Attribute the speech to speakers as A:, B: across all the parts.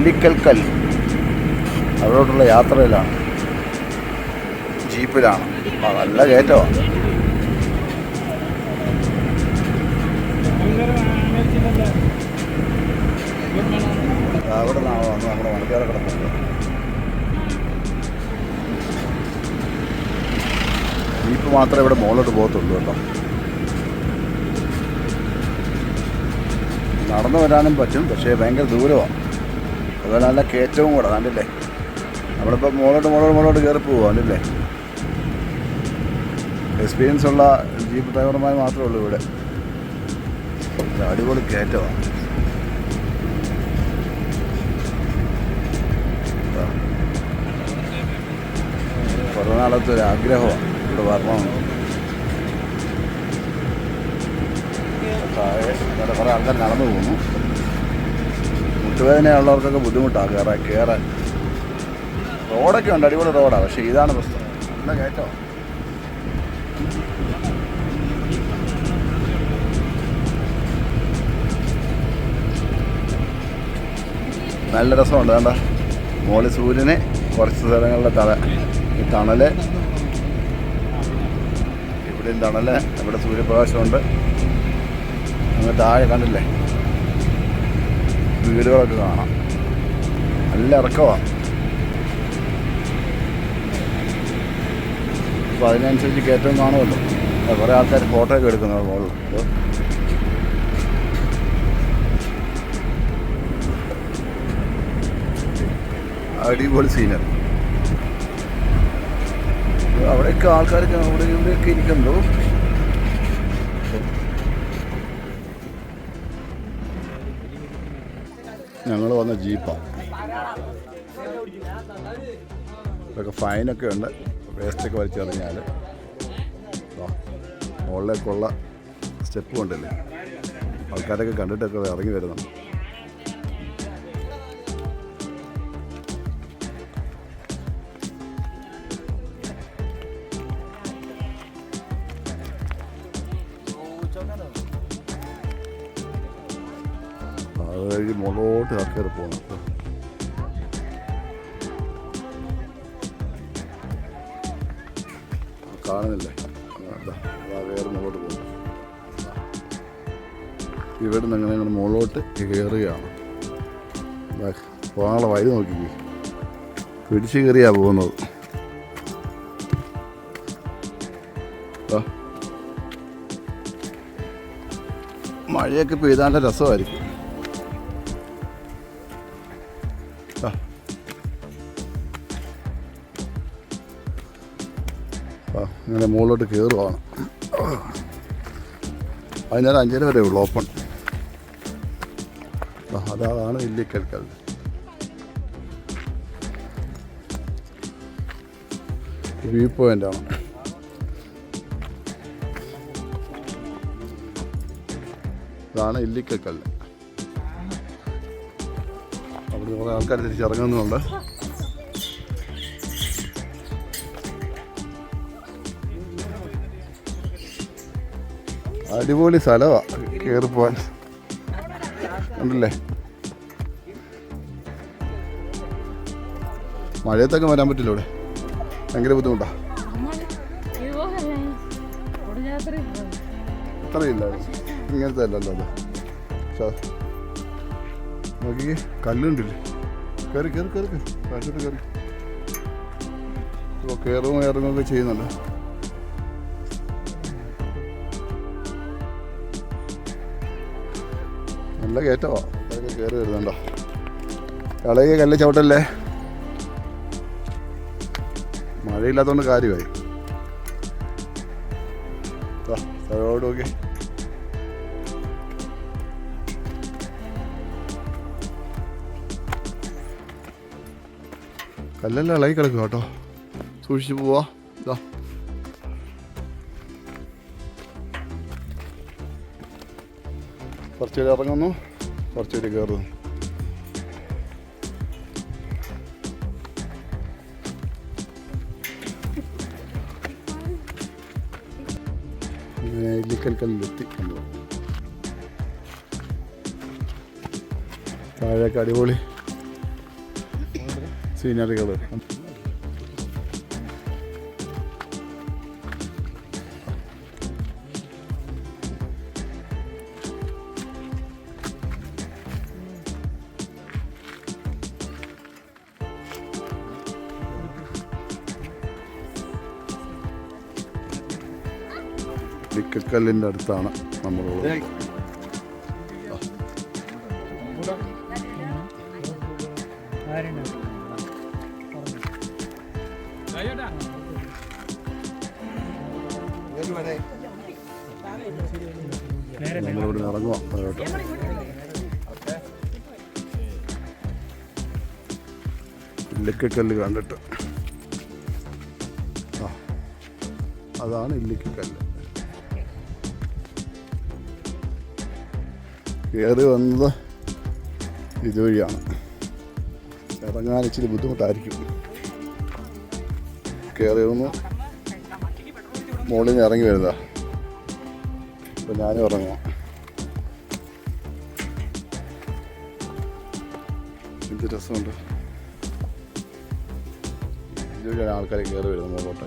A: ഇല്ലിക്കൽ കൽ അവിടോട്ടുള്ള യാത്രയിലാണ്. ജീപ്പിലാണ്. നല്ല കയറ്റമാണ് അവിടെ നിന്നാണ് വന്ന് നമ്മുടെ വണ്ടിക്കാരെ കിടക്കുന്നത് ജീപ്പ് മാത്രമേ ഇവിടെ മുകളിലോട്ട് പോകത്തുള്ളൂ കേട്ടോ. നടന്നു വരാനും പറ്റും പക്ഷേ ഭയങ്കര ദൂരമാണ് അതുപോലെ നല്ല കയറ്റവും കൂടെ കണ്ടില്ലേ? നമ്മളിപ്പോൾ മുകളോട്ട് മുകളോട്ട് മുകളോട്ട് കയറി പോകുക കണ്ടില്ലേ? എക്സ്പീരിയൻസ് ഉള്ള ജീപ്പ് ഡ്രൈവർമാർ മാത്രമേ ഉള്ളൂ ഇവിടെ. അടിപൊളി കയറ്റമാണ്. കുറേ നാളത്തെ ഒരു ആഗ്രഹമാണ് ഇവിടെ വരണമെന്ന് താഴെ കുറേ ആൾക്കാർ നടന്നു പോകുന്നു. മുട്ടുവേദനയുള്ളവർക്കൊക്കെ ബുദ്ധിമുട്ടാണ് കയറാൻ കയറാൻ റോഡൊക്കെ ഉണ്ട് അടിപൊളി റോഡാണ് പക്ഷേ ഇതാണ് പ്രശ്നം. നല്ല കയറ്റോ? നല്ല രസമുണ്ട് വേണ്ട മോളി സൂര്യനെ കുറച്ച് സ്ഥലങ്ങളിലെ തണ ഈ തണൽ. ഇവിടെയും തണൽ ഇവിടെ സൂര്യപ്രകാശമുണ്ട്. അങ്ങ് താഴെ കണ്ടില്ലേ? വീടുകളൊക്കെ കാണാം. നല്ല ഇറക്കമാണ് അപ്പോൾ അതിനനുസരിച്ച് കയറ്റം കാണുമല്ലോ. കുറേ ആൾക്കാർ ഫോട്ടോ ഒക്കെ എടുക്കുന്നത് മുകളിൽ അടിപൊളി സീനറി അവിടെയൊക്കെ ആൾക്കാരൊക്കെ അവിടെ ഇവിടെയൊക്കെ ഇരിക്കുന്നുണ്ടോ. ഞങ്ങൾ വന്ന ജീപ്പാണ് ഇതൊക്കെ ഫൈനൊക്കെ ഉണ്ട്. വേസ്റ്റൊക്കെ വലിച്ചെറിഞ്ഞാൽ മുകളിലേക്കുള്ള സ്റ്റെപ്പ് കൊണ്ടല്ലേ? ആൾക്കാരൊക്കെ കണ്ടിട്ടൊക്കെ ഇറങ്ങി വരുന്നുണ്ട് വഴി മുകളോട്ട് ആൾക്കാർ പോകുന്നു കാണുന്നില്ലേ? വേറെ മുകളോട്ട് പോകുന്നു. ഇവിടെ നിന്ന് അങ്ങനെ ഇങ്ങനെ മുകളോട്ട് കയറുകയാണ്. പോകാനുള്ള വഴി നോക്കി പിടിച്ച് കയറിയാ പോകുന്നത്. മഴയൊക്കെ പെയ്താന്റെ രസമായിരിക്കും. ഇങ്ങനെ മുകളിലോട്ട് കയറുവാണ്. വൈകുന്നേരം അഞ്ചര വരെ ഉള്ളു ഓപ്പൺ. അതാണ് വലിയ കേൾക്കൽ വ്യൂ പോയിന്റ് ആണ്. ഇതാണ് ഇല്ലിക്കൽ അവിടെ കുറേ ആൾക്കാർ തിരിച്ചിറങ്ങുന്നുണ്ട്. അടിപൊളി സ്ഥലമാണ് പോവാൻ. ഉണ്ടല്ലേ? മഴയത്തൊക്കെ വരാൻ പറ്റില്ല ഇവിടെ ഭയങ്കര ബുദ്ധിമുട്ടാണ് അത്രയില്ല ഇങ്ങനത്തെ അല്ലല്ലോ അത്. നോക്കി കല്ലുണ്ടല്ലേ? കയറി കയറി കയറി കയറി ഇപ്പോൾ കയറും ഇറങ്ങുകയൊക്കെ ചെയ്യുന്നുണ്ട്. നല്ല കയറ്റമാണ് കയറി വരുന്നുണ്ടോ? ഇളകിയ കല്ല് ചവിട്ടല്ലേ? മഴയില്ലാത്തതുകൊണ്ട് കാര്യമായി. സ്ഥലമോട് നോക്കി. കല്ലെല്ലാം ഇളകി കിടക്കും കേട്ടോ. സൂക്ഷിച്ച് പോവാ. ഇതാ കുറച്ചുപേര് ഇറങ്ങുന്നു. കുറച്ചുപേര് കയറുന്നു. അങ്ങനെ ഇല്ലിക്കൽ കല്ലിലെത്തി കണ്ടു. താഴേക്ക് അടിപൊളി സീനറികൾ ലിക്കക്കല്ലിന്റെ അടുത്താണ് നമ്മളുള്ളത്. നമ്മളിവിടെ ഇറങ്ങുക കേട്ടോ ഇല്ലിക്കക്കല്ല് കണ്ടിട്ട്. ആ അതാണ് ഇല്ലിക്കക്കല്ല്. കയറി വന്നത് ഇതുവഴിയാണ്. ഇറങ്ങാൻ ഇച്ചിരി ബുദ്ധിമുട്ടായിരിക്കും. കയറി വന്ന് മുകളിൽ നിന്ന് ഇറങ്ങി വരുന്നതാ. അപ്പം ഞാനും ഇറങ്ങാം എന്ത് രസമുണ്ട്. ഇതുവഴിയാണ് ആൾക്കാർ കയറി വരുന്നത് മുകളിലോട്ട്.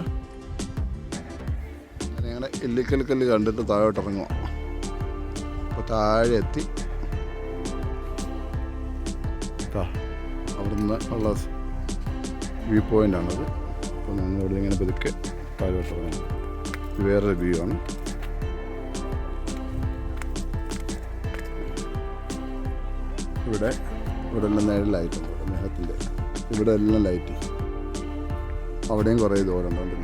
A: അങ്ങനെ ഞങ്ങളുടെ ഇല്ലിക്കൽക്കല്ല് കണ്ടിട്ട് താഴോട്ട് ഇറങ്ങുക താഴെ എത്തി അവിടുന്ന് ഉള്ള വ്യൂ പോയിന്റാണത് അപ്പോൾ ഞങ്ങൾ ഇവിടെ ഇങ്ങനെ പതുക്കെ താഴോട്ട് ഇറങ്ങി ഇത് വേറൊരു വ്യൂ ആണ്. ഇവിടെ ഇവിടെ എല്ലാം നേരെ ലൈറ്റുണ്ട് മേഘത്തിന്റെ ഇവിടെ എല്ലാം ലൈറ്റ് അവിടെയും കുറേ ദൂരം ഉണ്ട്.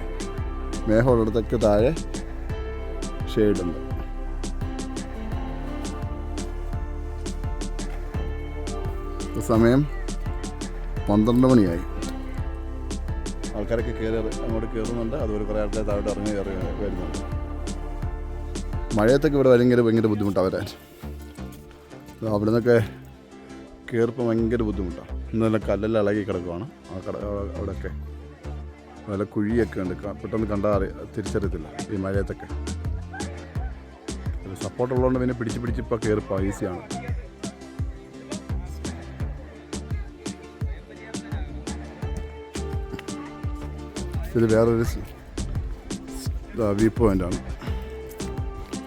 A: മേഘമുള്ളിടത്തൊക്കെ താഴെ ഷെയ്ഡുണ്ട് സമയം പന്ത്രണ്ട് മണിയായി. ആൾക്കാരൊക്കെ കയറി അങ്ങോട്ട് കയറുന്നുണ്ട് അതുപോലെ കുറേ ആൾക്കാർ താഴോട്ട് ഇറങ്ങി കയറി വരുന്നുണ്ട്. മഴയത്തൊക്കെ ഇവിടെ ഭയങ്കര ഭയങ്കര ബുദ്ധിമുട്ടാണ് വരാൻ. അവിടെ നിന്നൊക്കെ കയറിപ്പോൾ ഭയങ്കര ബുദ്ധിമുട്ടാണ് ഇന്നലെ കല്ലെല്ലാം ഇളകി കിടക്കുവാണ്. ആ കട അവിടെയൊക്കെ നല്ല കുഴിയൊക്കെ ഉണ്ട്. പെട്ടെന്ന് കണ്ടാൽ അറി തിരിച്ചറിയത്തില്ല ഈ മഴയത്തൊക്കെ. സപ്പോർട്ട് ഉള്ളതുകൊണ്ട് പിന്നെ പിടിച്ച് പിടിച്ച് ഇപ്പോൾ കയറിപ്പോൾ ഈസിയാണ് ഇത് വേറൊരു വ്യൂ പോയിന്റാണ്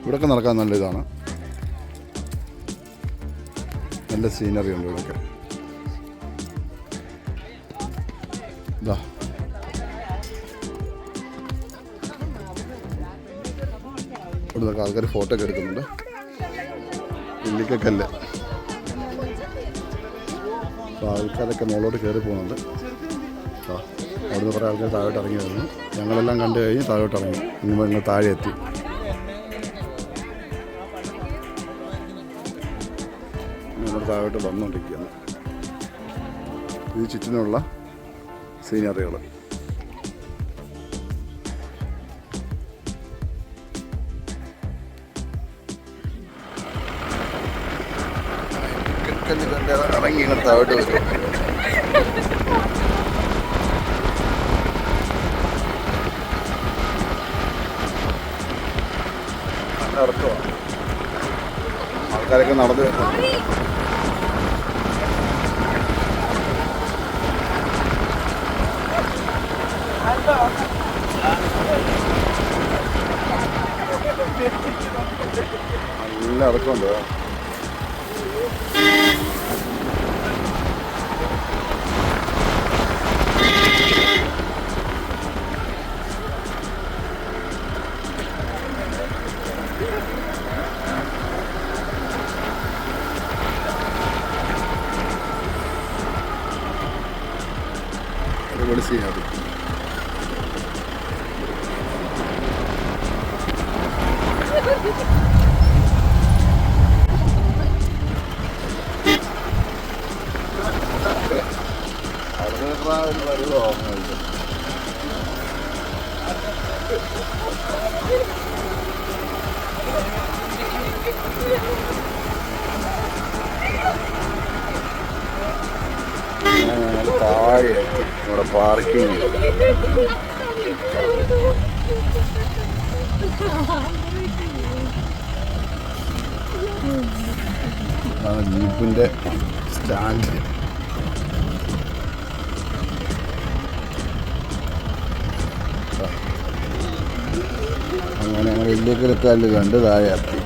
A: ഇവിടെയൊക്കെ നടക്കാൻ നല്ല ഇതാണ്. നല്ല സീനറി ഉണ്ട് ഇവിടെയൊക്കെ ഇതാ ഇവിടുന്നൊക്കെ ആൾക്കാർ ഫോട്ടോ ഒക്കെ എടുക്കുന്നുണ്ട്. ഇല്ലിക്കല്ലേ ആൾക്കാരൊക്കെ മുകളിലോട്ട് കയറി പോകുന്നുണ്ട്. അവിടുന്ന് കുറേ ആൾക്കാർ താഴോട്ട് ഇറങ്ങി വരുന്നു. ഞങ്ങളെല്ലാം കണ്ടു കഴിഞ്ഞ് താഴോട്ട് ഇറങ്ങി. ഇനി ഞങ്ങൾ താഴെ എത്തി. ഞങ്ങൾ താഴോട്ട് വന്നുകൊണ്ടിരിക്കുകയാണ് ഇത് ചുറ്റിനുള്ള സീനറികൾ ഇറങ്ങി ഇങ്ങോട്ട് താഴോട്ട് വരും. ഇറക്കമാണ് ആൾക്കാരൊക്കെ നടന്നു നല്ല ഇറക്കമുണ്ട്. അടിപൊളി സീനറി അവിടെ ഒരു വരുവോ താഴെ ഇവിടെ പാർക്കിംഗ് ജീപ്പിന്റെ സ്റ്റാൻഡ് അങ്ങനെ ഞങ്ങൾ വലിയ കിടക്കാലിൽ കണ്ട് താഴെ ഇറക്കി